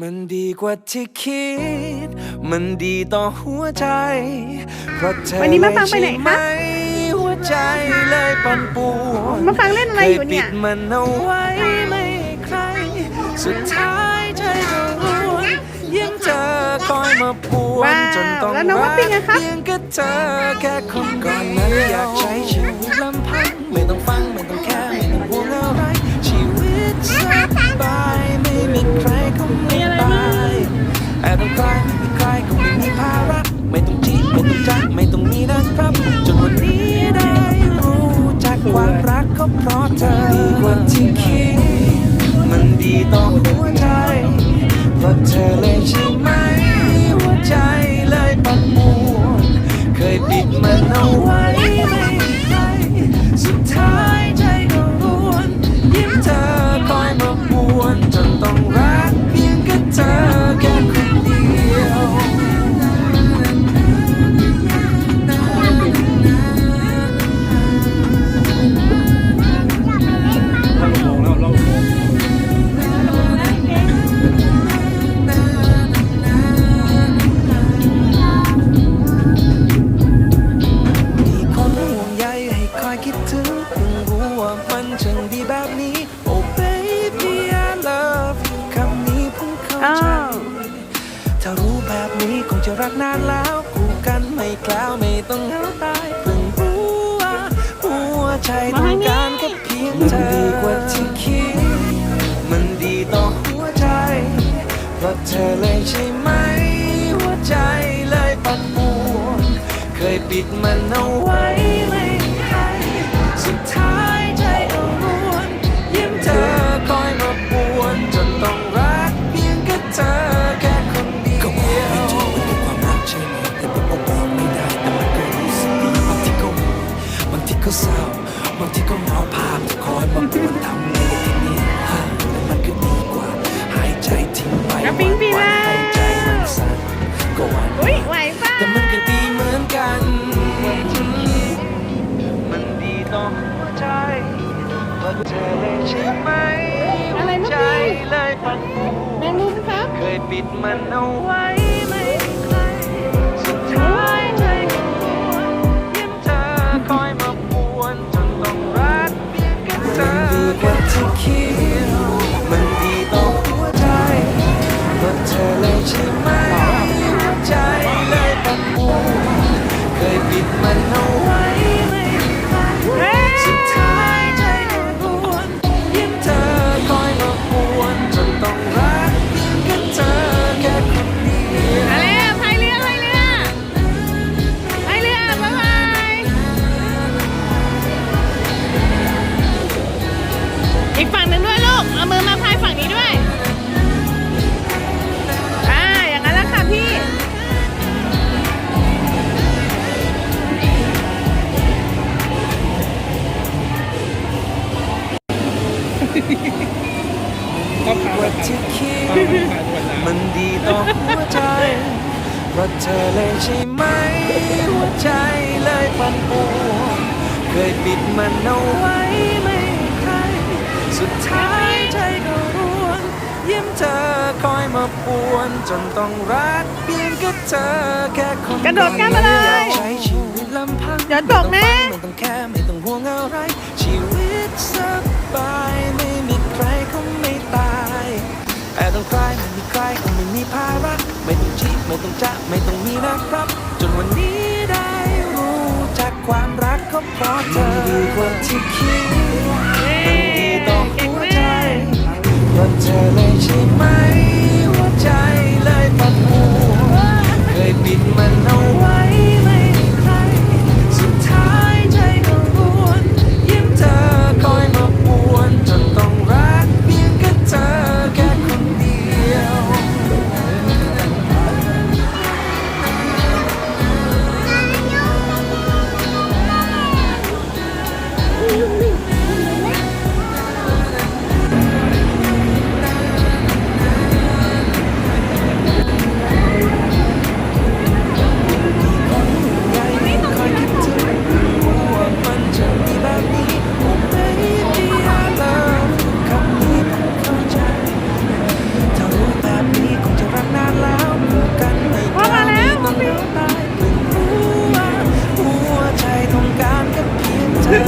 มันดีกว่าที่คิด มันดีต่อหัวใจ เพราะเธอวันนี้มาฟังไปไหนคะเลยใช่หัวใจเลยปั่นป่วนมาฟังเล่นอะไรอยู่เนี่ย คปิดมันเอาไว้ไม่ให้ใคร สุดท้ายใจก็ร้วนยังเจอคอยมาปวนว้าวจนต้องแล้วน้องรัว่าเป็นไงครับ เพียงก็เธอแค่คนก่อนนั้นอยากใช้ชีวิตลำพังไม่ต้อง ไม่ตายแอบต้องใครไม่มีใครก็ไม่มีภาระไม่ต้องจีบไม่ต้องจักไม่ต้องมีนะครับ จนวันนี้ได้รู้จากความรักก็เพราะเธอดีกว่าที่คิดมันดีต่อหัวใจเพราะเธอเลยใช่ไหม ใจต้องการแค่เพียงเธอมันดีกว่าที่คิด มันดีต่อหัวใจ เพราะเธอเลยใช่ไหม หัวใจเลยปั่นป่วน เคยปิดมันเอาไว้ บางทีก็เหงาภาพที่คอยมาปวนทำในที่นี้ฮะแต่มันก็ดีกว่า หายใจทิ้งไปกระปิ๊งปีวัแล้นๆหายใจมันสั่นก็หวัน อุ้ยไหวเปล่าแต่มันก็ดีเหมือนกัน มันดีต่อหัวใจเพราะเธอเลยใช่ไหมอะไรหัวเมื่อใจกี้เลยปั่นป่วแมนงมุมครับ เคยปิดมันเอาไว้ ดี คิดมันดีต่อหัวใจเพราะเธอเลยใช่ไหม หัวใจเลยปั่นป่วนเคยปิดมันเอาไว้ไม่ให้ใคร สุดท้ายใจก็ร้วนยิ้มเธอคอยมาปวน จนต้องรักเพียงแค่เธอแค่คนกระโดดข้ามมาเลยอยากใช้ชีวิตลำพังเดี๋ยวตกนะ ไม่ต้องแค่ไม่ต้องห่วงอะไร ชีวิตสบายไม่มีใครเขาไม่ตาย แต่ต้องใครไม่มีใครก็ไม่มีภาระไม่ต้องจีบไม่ต้องจะไม่ต้องมีนะครับ จนวันนี้ได้รู้จักความรักก็เพราะเธอมันดีกว่าที่คิด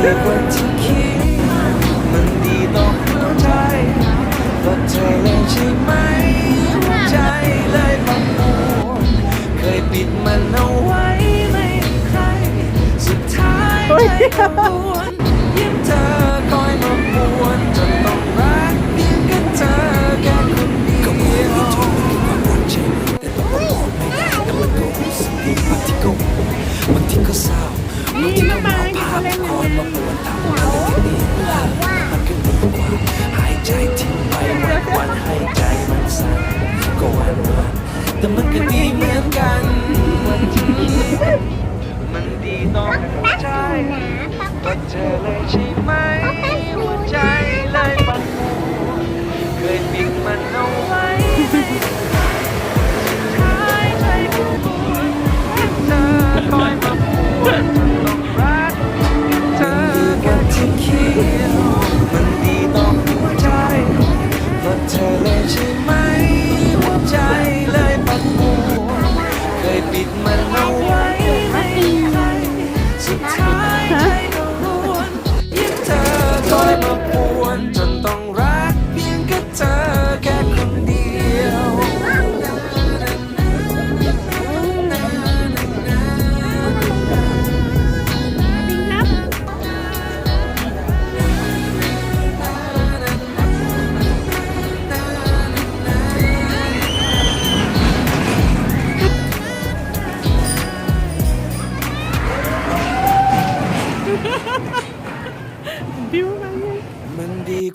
กว่าที่คิดมันดีต่อหัวใจก็เธอเลยใช่ไหมหัวใจเลยบังโอนเคยปิดมันเอาไว้ไม่ใคร สุดท้ายใจก็วนยิ้มเธอคอยมาปวนจนต้องรักเพียงแค่เธอแค่คนเดียวก็คงไม่ถูกกับคปวแต่ต้องบอกไม่ได้แต่มันก็รู้สึกดีบางทีก็บางทีก็เศร้าบางทีก็ มองภาพคอยมาปวนทำให้เราได้ดีมันก็ดีกว่าหายใจทิ้งไปวันวันๆให้ใจมันสั่นก็วันวันๆแต่มันก็ดีเหมือนกันวันที่มันดีต้องหัวใจก็เจอเลยใช่ไหม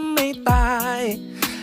่ตา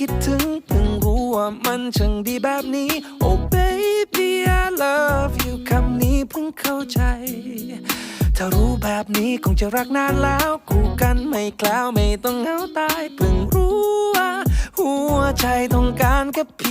คิดถึงเพิ่งรู้ว่ามันช่างดีแบบนี้ Oh baby I love you คำนี้เพิ่งเข้าใจ ถ้ารู้แบบนี้คงจะรักนานแล้วคู่กันไม่แคล้วไม่ต้องเหงาตาย เพิ่งรู้ว่าหัวใจต้องการแค่เพียง